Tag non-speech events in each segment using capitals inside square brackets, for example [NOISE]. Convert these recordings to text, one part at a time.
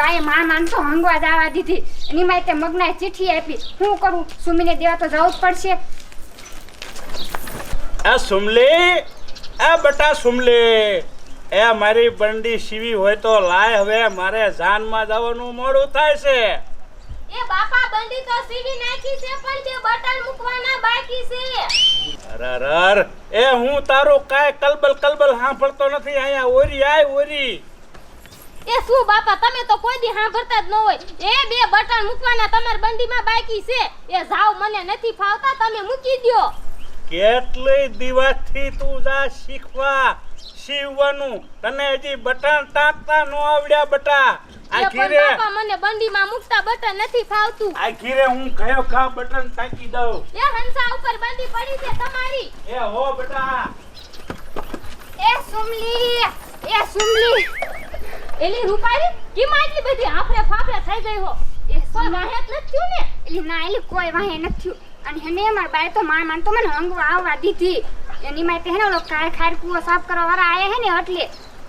બાએ માં માન તો હંગવા જવા દીધી. એની માય તે મગનાએ ચિઠ્ઠી આપી. હું કરું? સુમીને દેવા તો જવું જ પડશે. આ સુમલી આ બટા સુમલી. એ મારી બંડી સીવી હોય તો લાય હવે મારે જાનમાં જવાનું મોડું થાય છે. એ બાપા બંડી તો સીવી નાખી છે પણ જે બટન મૂકવાના બાકી છે. અરર એ હું તારું કાંઈ કલબલ કલબલ સાંભળતો નથી. અહીંયા ઓરી આય ઓરી. એ શું બાપા તમે તો કોઈ દી સાંભળતા જ ન હોય. એ બે બટન મૂકવાના તમાર બંડીમાં બાકી છે. એ જાવ મને નથી ફાવતા તમે મૂકી દ્યો. કેટલી દિવસથી તું જા શીખવા શીવવાનું. તને હજી બટન તાકતા ન આવડ્યા બટા. એ આ પણ ઘીરે બાપા મને બંડીમાં મૂકતા બટન નથી ફાવતું. આખીરે હું કયો ખા બટન તાકી દઉં? એ હંસા ઉપર બંડી પડી છે તમારી. એ હો બટા. એ સુમલી એ સુમલી. એલી રૂપારી કેમ આટલી બધી આફરે ફાફરે થઈ ગઈ હો? એ કોઈ વાહેત નથી થયું ને? એલી ના એલી કોઈ વાહે નથી અને હેને માર બાય તો માર માન તો મને હંગવા આવવા દીધી. એની માં તે હેને ઓલો કાળ ખાર કુવો સાફ કરવા વાળા આયા હે ને એટલે.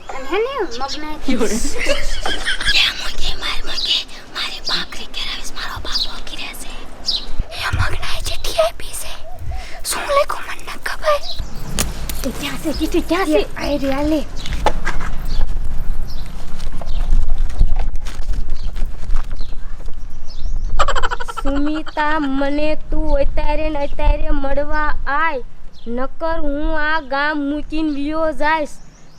અને હેને મગનાએ એ ક્યાં છે? કીટી ક્યાં છે? આઈ રિયાલી સુમિતા મને તું અત્યારે ને અત્યારે મળવા આય. નકર હું આ ગામ મૂકીને વ્યો જાઈશ.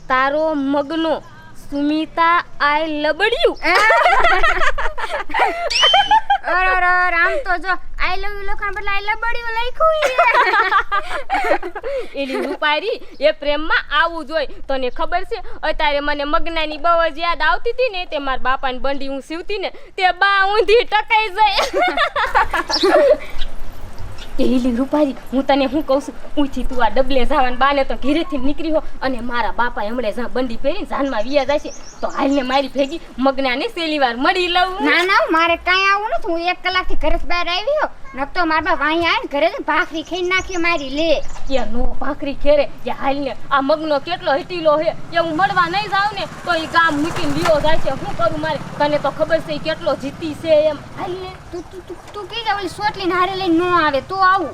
તારો મગનો સુમિતા આય લબડ્યું. આમ તો જો. આઈ લવ યુ લખણ બદલે આઈ લબડ્યું લખ્યું એલી રૂપારી એ પ્રેમમાં આવું જોઈ તને ખબર છે અત્યારે મને મગનાની બહુ જ યાદ આવતી હતી ને તે મારા બાપાની બંડી હું સીવતી ને તે બા ઊંધી ટકાઈ જાય. [LAUGHS] કે હીલી રૂપારી હું તને હું કહું છું? ઊંચી તું આ ડબલે જવાન બાને તો ઘેરેથી નીકળી હો અને મારા બાપા હમણાં જા બંડી પહેરીને જાનમાં વિયા જાય છે. તો હાલને મારી ભેગી મગનાને સેલી વાર મળી લઉં. ના ના મારે કાંઈ આવું નથી. હું એક કલાકથી ઘરે બહાર આવી હો. નકતો બાપ બા વાંહી આવીને ઘરે ભાખરી ખાઈ નાખી મારી લે. કે નો ભાખરી ખેરે કે હાલને આ મગનો કેટલો હટીલો હે એ હું મળવા નહીં જાઉં ને તો એ ગામ મૂકીને લીઓ જાય છે. શું કરું મારે? તને તો ખબર છે કેટલો જીતી છે એમ. હાલને તું તું તું તું કઈ જા ઓલી સોટલી હારે લઈને ન આવે? તો આવું.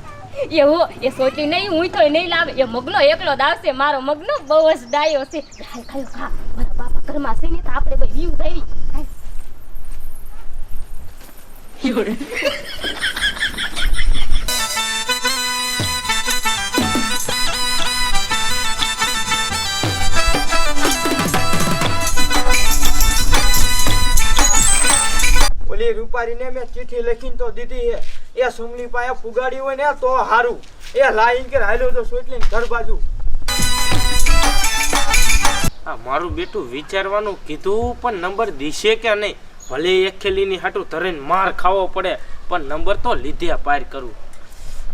એ હો એ સોચી નહીં હું તો નહીં લાવે. એ મગનો એકલો દાવશે મારો મગનો બહુ જ ડાયો છે. હાલ ખાયો ખા મારા બાપા ઘરમાં છે ને તો આપણે ભાઈ વ્યૂ થઈ ઓલી રૂપારીને મેં ચિઠ્ઠી લખીને તો દીધી છે. એ સુમલી પાસે ફુગાડી હોય ને તો હારું. એ લાઈન કે હાલ્યો તો સોટલી ઘર બાજુ. આ મારું બેટું વિચારવાનું કીધું, પણ નંબર દીશે કે નહીં? ભલે એક ખેલીની હાટું ધરીને માર ખાવો પડે, પણ નંબર તો લીધે પાર કરું.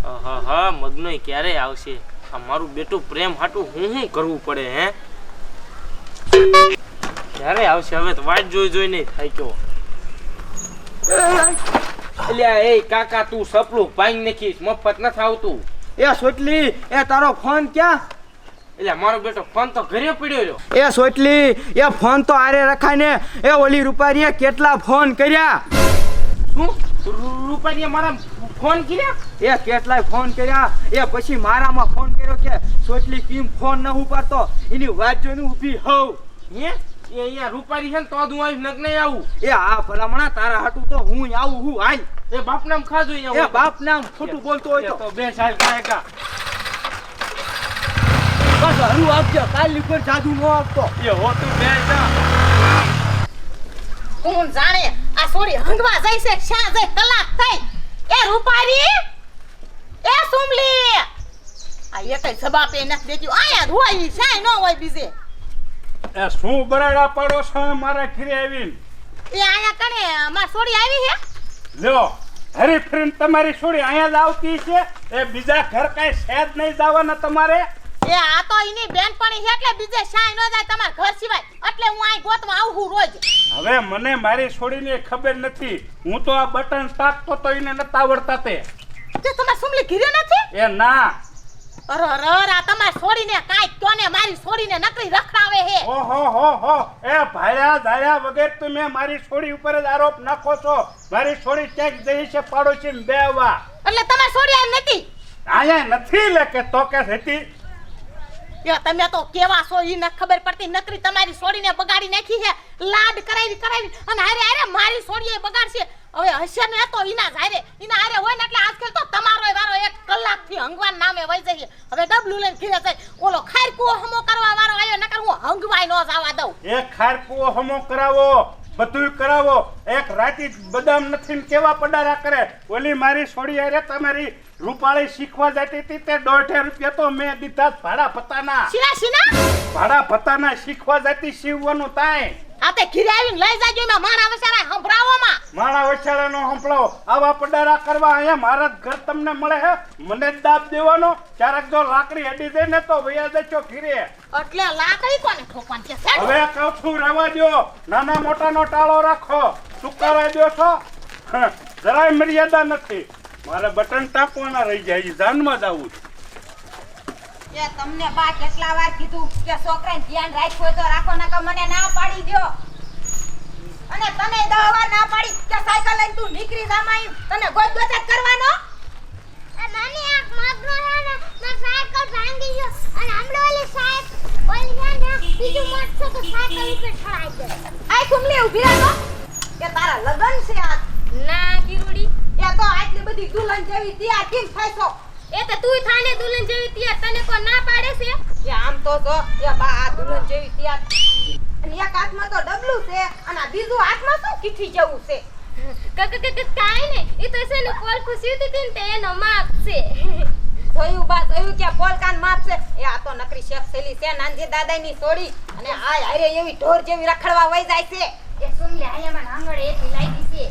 હા હા મગનોય ક્યારે આવશે? આ મારું બેટું પ્રેમ હાટું હું શું કરવું પડે, હે? ક્યારે આવશે? હવે તો વાત જોઈ જોઈને થાય કયો. અલ્યા એ કાકા તું સપલું ભાંગી નાખીશ મફત નથી આવતું. એ સોટલી એ તારો ફોન ક્યાં? એટલે મારો બેટો ફોન તો ઘરે પડ્યો રહ્યો. એ સોટલી એ ફોન તો આરે રખાય ને એ ઓલી રૂપારીએ કેટલા ફોન કર્યા? શું? રૂપારીએ મારા ફોન કર્યા? એ કેટલાય ફોન કર્યા? એ પછી મારામાં ફોન કર્યો કે સોટલી કેમ ફોન ન ઉપાડતો? એની વાત જોઈને ઊભી હોઉં. હે? એ અહીંયા રૂપારી છે ને તો હું આવીશ નક નહીં આવું. એ આ ભલામણા તારા હાટું તો હું આવું હું હાલ. એ બાપ નામ ખાજો અહીંયા એ બાપ નામ ખોટું બોલતો હોય તો. તો બે સાલ કાયકા બસ હરું આપજો કાલ ઉપર જાદુ ન આપતો એ હો તું બે જા. કોણ જાણે આ સોરી હંગવા જાય છે શા જાય કલાક થઈ એ રૂપારી? એ સુમલી? આ એકય જવાબ એ નથી દેતી. આયા જ હોય ઈ શાય ન હોય બીજે. એ શું બરાડા પાડો છો મારા ઘરે આવીને? એ આયા કણે? માર છોડી આવી હે? લ્યો હરી ફરીને તમારી છોડી અહીંયા જ આવતી છે. એ બીજા ઘર કાંઈ શેદ નહીં જવાના તમારે. એ આ તો એની બેનપણી છે એટલે બીજે શાય ન જાય તમારા ઘર સિવાય. એટલે હું અહીં ગોતમાં આવું રોજ. હવે મને મારી છોડીને ખબર નથી. હું તો આ બટન તાકતો તો એને નતા આવડતા તે. તે તમાર સુમલી ઘીરે નથી? એ ના. અરે અરે અરે, આ તમારે છોડીને કાઈ કયો ને મારી છોડીને નકરી રખડાવે હે. ઓહો હો હો એ ભાડ્યા ધાર્યા વગર તમે મારી છોડી ઉપર જ આરોપ નાખો છો. મારી છોડી ક્યાંક જઈ છે પાડોશી બેવા એટલે તમે છોડી આ નથી? આયા નથી લે કે તો કે હતી. યો તમે તો કેવા છો ઈ ન ખબર પડતી. નકરી તમારી છોડીને બગાડી નાખી છે લાડ કરાવી કરાવી. અને હારે હારે મારી છોડીએ બગાડશે. હવે હશે ને તો ઈના જ હારે. ઈના હારે હોય ને એટલે આજકાલ તો તમારો વારો એક કલાકથી હંગવાન નામે વઈ જઈએ હવે ડબલું લઈને ઘીરે જાય ઓલો ખારકુઓ હમો કરવા વારો આવ્યો નકર હું હંગવાય નો જવા દઉં. એક ખારકુઓ હમો કરાવો બધું કરાવો. એક રાતી બદામ નથી કેવા પડારા કરે? ઓલી મારી છોડી અરે તમારી રૂપાળી શીખવા જતી હતી તે દોઢે રૂપિયા તો મેં દીધા ભાડા પતાના ભાડા પતાના શીખવા જતી શીવવાનું તાય. આ તે ઘીરે આવીને લઈ જાજો એમાં માણા વસારા સંભળાવોમાં માણા વછાડાનો હંપળો આવા પડારા કરવા અહીંયા મારા ઘર તમને મળે હે. મને દાબ દેવાનો. ક્યારેક જો લાકડી અડી દે ને તો વૈયા જશો ઘીરે. એટલે લાકડી કોને ઠોકવાની છે? હવે કહું છું રહેવા દ્યો. નાના મોટાનો ટાળો રાખો. સુકારા દ્યો છો? જરાય મર્યાદા નથી. મારે બટન તાપવાના રહી જાય. જાનમાં જ આવું એ તમને બા કેટલા વાર કીધું કે છોકરાને ધ્યાન રાખવું હોય તો રાખો નકર મને ના પાડી દો અને તને દહ વાર ના પાડી કે સાયકલ લઈને તું નીકળી જામાઈ. તને ગોત કરવાનો? નાની આંખ મગનો હે ને માર સાયકલ ભાંગી ગયો. અને હમણાં ઓલી સાયકલ ઓલી હે ને બીજું મોટ છે તો સાયકલ ઉપર ચડાઈ દે. આય કુમલી ઊભી રહો કે તારા લગન છે આ. ના કિરુડી એ તો આટલી બધી દુલ્હન જેવી તૈયાર કેમ થાય છો? એ તો તું થાને દુલ્હન જેવી ત્યાં તને કો ના પાડે છે? એ આમ તો જો એ બા આ દુલ્હન જેવી તૈયાર. અને એક હાથમાં તો ડબલું છે અને આ બીજું હાથમાં શું કીઠી જેવું છે? ક ક ક કાઈ ને એ તો છે ને કોલ ખુશી હતી ને તે એનો માપ છે. જોયું બા જોયું કે પોલકાન માપ છે? એ આ તો નકરી શેખ સેલી છે નાનજી દાદાની સોડી અને આ હારે એવી ઢોર જેવી રખડવા વઈ જાય છે. એ સુમલે મને આંગળે એટલી લાગી છે.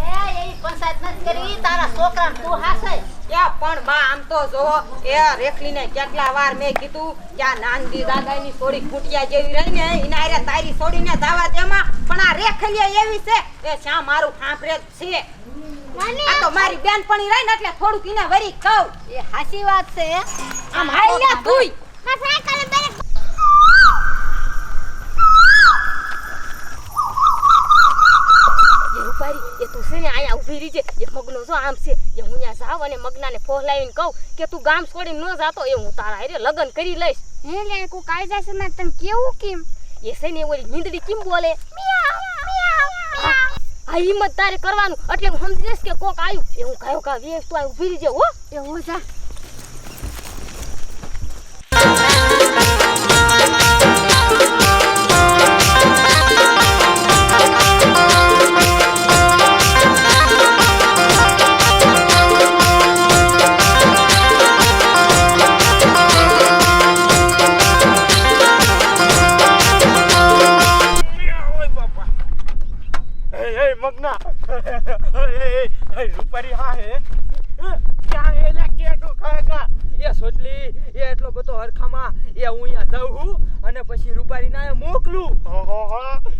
એ એવી પંચાયત નથી કરવી તારા છોકરાને તું હાસે એ પણ બા આમ તો જો એ રેખલીને કેટલા વાર મેં કીધું કે આ નાનજી દાદાની સોડી કુટિયા જેવી રહી ને એના હારે તારી સોડીને દાવા તેમાં પણ આ રેખલીએ એવી છે એ શા મારું ફાંફરે છે? આ તો મારી બેનપણી રહી ને એટલે થોડુંક એને વરી કહું. એ હાચી વાત છે આમ હાઈ ને સાયકલ બેરે રૂપારી એ તું છે ને અહીંયા ઊભી રહી છે. એ મગનો જો આમ છે. એ હું ત્યાં જાવ અને મગનાને ફોહલાવીને કહું કે તું ગામ છોડીને ન જાતો. એ હું તારા હારે લગ્ન કરી લઈશ. હે લે કોઈ કાઈ છે ને તને કેવું કેમ? એ છે ને ઓલી મીંદડી કેમ બોલે? આ હિંમત તારે કરવાનું. એટલે હું સમજી જઈશ કે કોક આવ્યું એ હું કયો કા વેસ તું આ ઊભી રહી હો. એ હું જા. રૂપારી હા હે? ક્યાં એ લે કેટું ખાયકા એ સોટલી એ એટલો બધો હરખામાં એ હું અહીંયા જાઉં હું અને પછી રૂપારી ના મોકલું. હો હો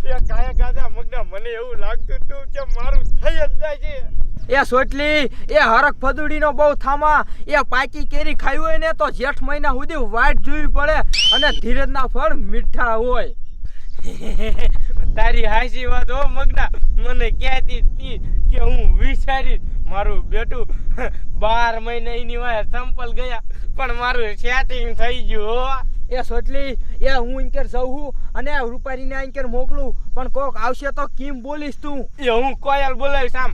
એ કાયા ગાજા મગના મને એવું લાગતું હતું કે મારું થઈ જ જાય છે. એ સોટલી એ હરક ફદુડીનો બહુ થામા એ પાકી કેરી ખાઈ હોય ને તો જેઠ મહિના સુધી વાટ જોવી પડે અને ધીરજના ફળ મીઠા હોય. [LAUGHS] તારી હાસી વાત હો મગના. મને કહેતી તી કે હું વિચારીશ? મારું બેટું [LAUGHS] બાર મહિને એની વાય સંપલ ગયા પણ મારું સેટિંગ થઈ ગયું હો. એ સોટલી એ હું ઇન્કર જઉં અને રૂપારીને ઇન્કર મોકલું પણ કોક આવશે તો કેમ બોલીશ તું? એ હું કોયલ બોલાવીશ આમ.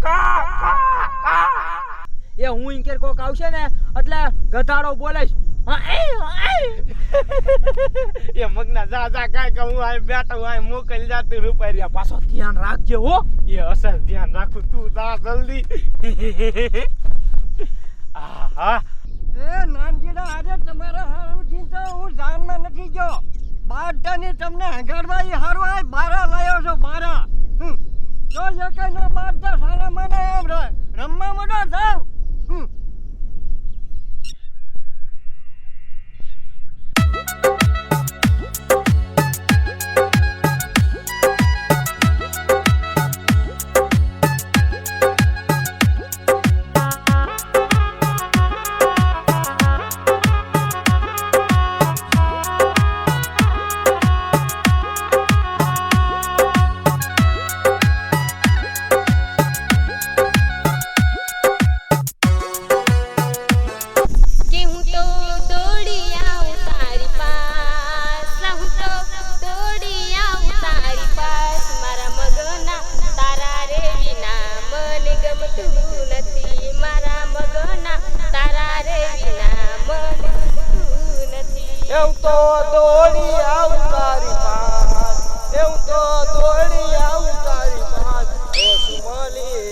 કા કા કા. એ હું ઇન્કર કોક આવશે ને એટલે ગધાડો બોલાઈશ હા, [LAUGHS] એ, મગના જા જા કાંઈ કે હું આ બેઠો હું આ મોકલી જાતું રૂપારિયા પાછો ધ્યાન રાખજે હો. એ અસર ધ્યાન રાખું તું જા જલ્દી. [LAUGHS] આહા. એ નાનજીડા આજે તમારા હારું ચિંતા હું જાનમાં નથી ગયો બારટાની તમને હંગાડવા એ હારું આ બારા લાયો છો બારા. હમ. જો એકે નો બારટા સારા મને એમ રહે રમવા મોટો જાવ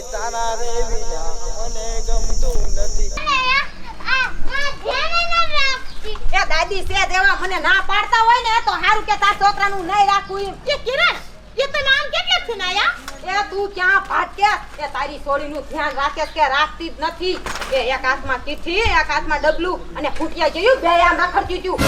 કોઈ તારા કે? તારી છોડીનું ધ્યાન રાખે કે રાખતી જ નથી. એ એક હાથમાં કીઠી એક હાથમાં ડબલું અને ફૂટિયા જયું બે આમ રખડતી તું.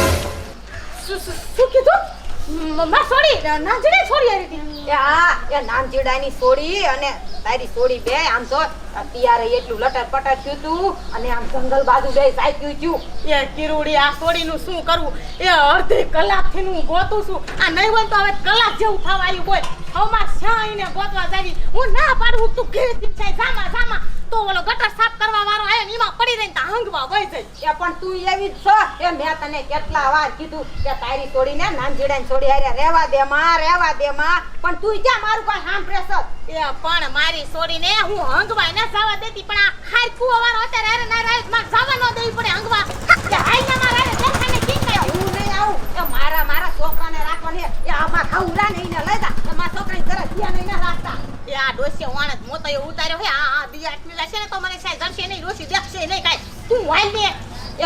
શું કીધું? મ- છોડી નાંજડી છોડી આવી હતી. એ હા એ છોડી અને તારી છોડી બે આમ તો અત્યારે એટલું લટર પટર થયું તું અને આમ જંગલ બાજુ બે સાઈક્યું થયું. એ કિરુડી આ છોડીનું શું કરવું એ અડધી કલાકથી હું ગોતું છું. આ નહીં હોય તો હવે કલાક જેવું થવા આવ્યું બોલ. હવમાં શાઈને ગોતવા જાવી. હું ના પાડું તું ઘેરથી જાય. જામા જામા. તો ઓલો ગટર સાફ કરવા વાળો આયો ને એમાં પડી રહીને તા હંગવા વઈ એ પણ તું એવી જ છો. એ મેં તને કેટલા વાર કીધું કે તારી છોડીને નાનજીડાની છોડી હારે રહેવા દે માં રહેવા દે માં. પણ તું ક્યાં મારું કોઈ સાંભળે પ્રેશર એ પણ મારી છોડીને હું હંગવા ન જવા દેતી પણ આ હાર કુવો વાળો અત્યારે હારે ના રહે માં જવા ન દેવી પડે હંગવા. કે હાઈ ના મારા હારે દેખાને કી હું નહીં આવું. એ મારા મારા છોકરાને રાખવાની એ આમાં ખાવું રા નહીં ને લઈ જા. મારા છોકરાને જરા ધ્યાન નહીં રાખતા. એ આ ડોસી વાણત મો તો ઉતાર્યો હે. આ આ દિયા આટલી લાશે ને તો મને સાહેબ જરશે નહીં ડોસી દેખશે નહીં કાઈ. તું વાઈ દે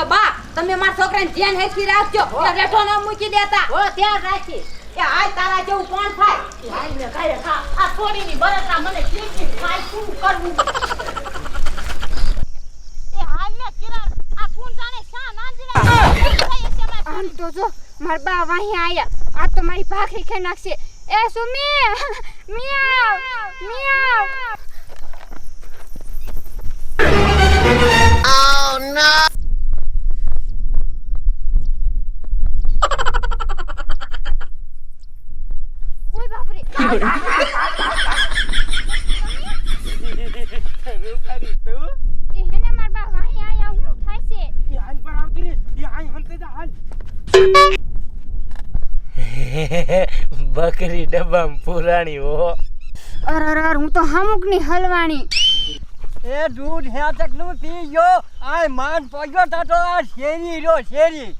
એ બા તમે મારા છોકરાને ધ્યાન હેચી રાખજો. એ રેઠો ન મૂકી દેતા. હો ધ્યાન રાખી. કે હાય તારા જેવું કોણ થાય? હાય ને કાય ખા આ છોડીની બરતરા મને ચીચી ખાય શું કરવું? એ હાલ ને કિરણ આ કોણ જાણે શા નાંદીલા આમ તો જો માર બા વાહી આયા. આ તો મારી ભાખરી ખાઈ નાખશે. એ સુમી મિયાવ [LAUGHS] બકરી ડબ્બામાં પુરાણી હો અર અર અર હું તો હમુકની હલવાણી. એ દૂધ હેતકનું પી ગયો આ માન પગ્યો તા તો આ શેરી રો શેરી.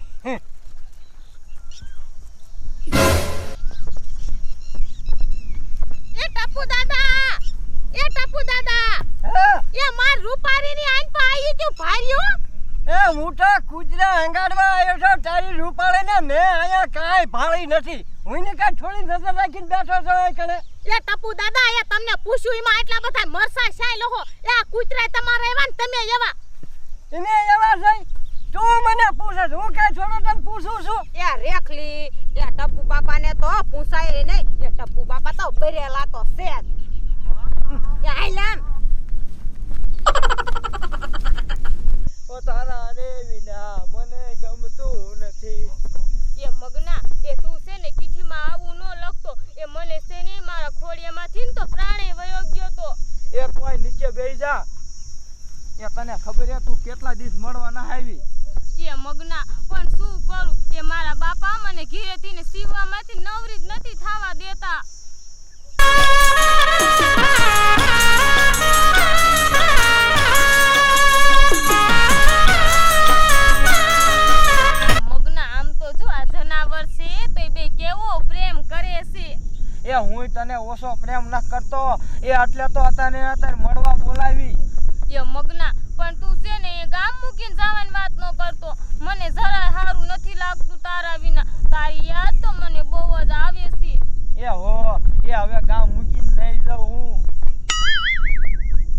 એ ટપુ દાદા એ ટપુ દાદા. એ માર રૂપારીની આંખ પા આવી ગયું ભાર્યું એ હું તો કુજરા હંગાડવા આવ્યો છું તારી રૂપાળે ને મેં અહીંયા કાંઈ ભાળી નથી. હું ને કાંઈ થોડી નજર રાખીને બેઠો છો કણે? એ ટપુ દાદા એ તમને પૂછ્યું એમાં એટલા બધા મરસા શાય લોહો. એ આ કૂતરા તમારા એવા ને તમે એવા. તમે એવા છે? તું મને પૂછે હું કે છોડો તને પૂછું છું? એ રેખલી એ ટપુ બાપાને તો પૂછાય નહીં. એ ટપુ બાપા તો બરેલા તો છે એ આઈલામ ઓ તારા રે વિના મને ગમતું નથી એ મગના એ તું છે ને કીઠીમાં આવું ન લખતો એ મને છે ને મારા ખોડિયામાંથી ને તો પ્રાણે વયો ગયો તો એ તું અહીં નીચે બેહી જા એ તને ખબર હે તું કેટલા દિવસ મળવા ના આવી? એ મગના પણ શું કરું? એ મારા બાપા મને ઘીરેથી ને સીવવામાંથી નવરી જ નથી થવા દેતા. મગના આમ તો જો જનાવર છે તો એ બે કેવો પ્રેમ કરે છે. એ હું તને ઓછો પ્રેમ ન કરતો એ એટલે તો અત્યારે અત્યારે મળવા બોલાવી. એ મગના પણ તું છે ને એ ગામ મૂકીને જવાની વાત ન કરતો. મને જરા સારું નથી લાગતું તારા વિના. તારી યાદ તો મને બહુ જ આવે છે. એ હો, એ હવે ગામ મૂકીને નહીં જાઉં હું.